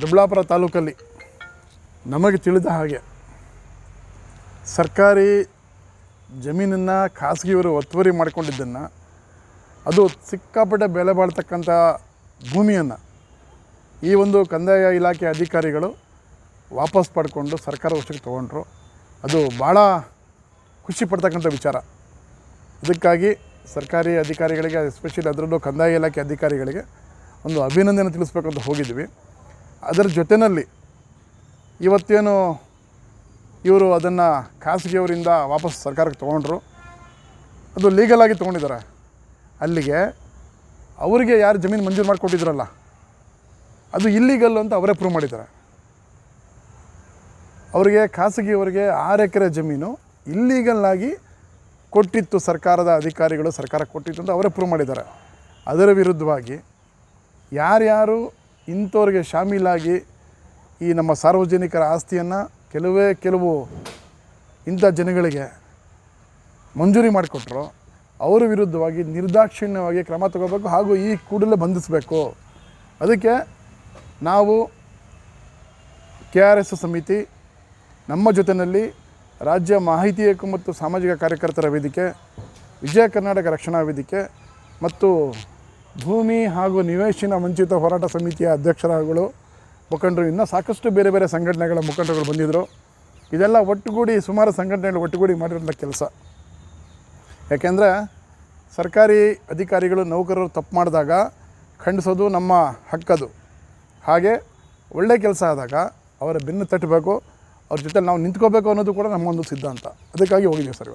ದೊಡ್ಡಬಳ್ಳಾಪುರ ತಾಲೂಕಲ್ಲಿ ನಮಗೆ ತಿಳಿದ ಹಾಗೆ ಸರ್ಕಾರಿ ಜಮೀನನ್ನು ಖಾಸಗಿಯವರು ಒತ್ತುವರಿ ಮಾಡಿಕೊಂಡಿದ್ದನ್ನು, ಅದು ಸಿಕ್ಕಾಪಟ್ಟೆ ಬೆಲೆ ಬಾಳ್ತಕ್ಕಂಥ ಭೂಮಿಯನ್ನು ಈ ಒಂದು ಕಂದಾಯ ಇಲಾಖೆ ಅಧಿಕಾರಿಗಳು ವಾಪಸ್ ಪಡ್ಕೊಂಡು ಸರ್ಕಾರ ವಶಕ್ಕೆ ತೊಗೊಂಡ್ರು. ಅದು ಭಾಳ ಖುಷಿ ಪಡ್ತಕ್ಕಂಥ ವಿಚಾರ. ಇದಕ್ಕಾಗಿ ಸರ್ಕಾರಿ ಅಧಿಕಾರಿಗಳಿಗೆ ಎಸ್ಪೆಷಲಿ ಅದರಲ್ಲೂ ಕಂದಾಯ ಇಲಾಖೆ ಅಧಿಕಾರಿಗಳಿಗೆ ಒಂದು ಅಭಿನಂದನೆ ತಿಳಿಸ್ಬೇಕಂತ ಹೋಗಿದ್ವಿ. ಅದರ ಜೊತೆಯಲ್ಲಿ ಇವತ್ತೇನು ಇವರು ಅದನ್ನು ಖಾಸಗಿಯವರಿಂದ ವಾಪಸ್ ಸರ್ಕಾರಕ್ಕೆ ತೊಗೊಂಡ್ರು. ಅದು ಲೀಗಲಾಗಿ ತೊಗೊಂಡಿದ್ದಾರೆ. ಅಲ್ಲಿಗೆ ಅವರಿಗೆ ಯಾರು ಜಮೀನು ಮಂಜೂರು ಮಾಡಿಕೊಟ್ಟಿದ್ರಲ್ಲ, ಅದು ಇಲ್ಲಿಗಲ್ ಅಂತ ಅವರೇ ಪ್ರೂವ್ ಮಾಡಿದ್ದಾರೆ. ಅವರಿಗೆ ಖಾಸಗಿಯವರಿಗೆ ಆರು ಎಕರೆ ಜಮೀನು ಇಲ್ಲಿಗಲ್ಲಾಗಿ ಕೊಟ್ಟಿತ್ತು ಸರ್ಕಾರದ ಅಧಿಕಾರಿಗಳು, ಸರ್ಕಾರ ಕೊಟ್ಟಿತ್ತು ಅಂತ ಅವರೇ ಪ್ರೂವ್ ಮಾಡಿದ್ದಾರೆ. ಅದರ ವಿರುದ್ಧವಾಗಿ ಯಾರ್ಯಾರು ಇಂಥವ್ರಿಗೆ ಶಾಮೀಲಾಗಿ ಈ ನಮ್ಮ ಸಾರ್ವಜನಿಕರ ಆಸ್ತಿಯನ್ನು ಕೆಲವೇ ಕೆಲವು ಇಂಥ ಜನಗಳಿಗೆ ಮಂಜೂರಿ ಮಾಡಿಕೊಟ್ರು, ಅವರ ವಿರುದ್ಧವಾಗಿ ನಿರ್ದಾಕ್ಷಿಣ್ಯವಾಗಿ ಕ್ರಮ ತಗೋಬೇಕು ಹಾಗೂ ಈ ಕೂಡಲೇ ಬಂಧಿಸಬೇಕು. ಅದಕ್ಕೆ ನಾವು ಕೆ ಆರ್ ಎಸ್ ಸಮಿತಿ ನಮ್ಮ ಜೊತೆಯಲ್ಲಿ ರಾಜ್ಯ ಮಾಹಿತಿ ಹಕ್ಕು ಮತ್ತು ಸಾಮಾಜಿಕ ಕಾರ್ಯಕರ್ತರ ವೇದಿಕೆ, ವಿಜಯ ಕರ್ನಾಟಕ ರಕ್ಷಣಾ ವೇದಿಕೆ ಮತ್ತು ಭೂಮಿ ಹಾಗೂ ನಿವೇಶನ ವಂಚಿತ ಹೋರಾಟ ಸಮಿತಿಯ ಅಧ್ಯಕ್ಷರುಗಳು ಮುಖಂಡರು, ಇನ್ನೂ ಸಾಕಷ್ಟು ಬೇರೆ ಬೇರೆ ಸಂಘಟನೆಗಳ ಮುಖಂಡರುಗಳು ಬಂದಿದ್ದರು ಇದೆಲ್ಲ ಒಟ್ಟುಗೂಡಿ ಸುಮಾರು ಸಂಘಟನೆಗಳು ಒಟ್ಟುಗೂಡಿ ಮಾಡಿರೋಂಥ ಕೆಲಸ. ಯಾಕೆಂದರೆ ಸರ್ಕಾರಿ ಅಧಿಕಾರಿಗಳು, ನೌಕರರು ತಪ್ಪು ಮಾಡಿದಾಗ ಖಂಡಿಸೋದು ನಮ್ಮ ಹಕ್ಕದು. ಹಾಗೆ ಒಳ್ಳೆ ಕೆಲಸ ಆದಾಗ ಅವರ ಬೆನ್ನು ತಟ್ಟಬೇಕು, ಅವ್ರ ಜೊತೆ ನಾವು ನಿಂತ್ಕೋಬೇಕು ಅನ್ನೋದು ಕೂಡ ನಮ್ಮ ಒಂದು ಸಿದ್ಧಾಂತ. ಅದಕ್ಕಾಗಿ ಹೋಗಿದ್ದೀವಿ ಸರ್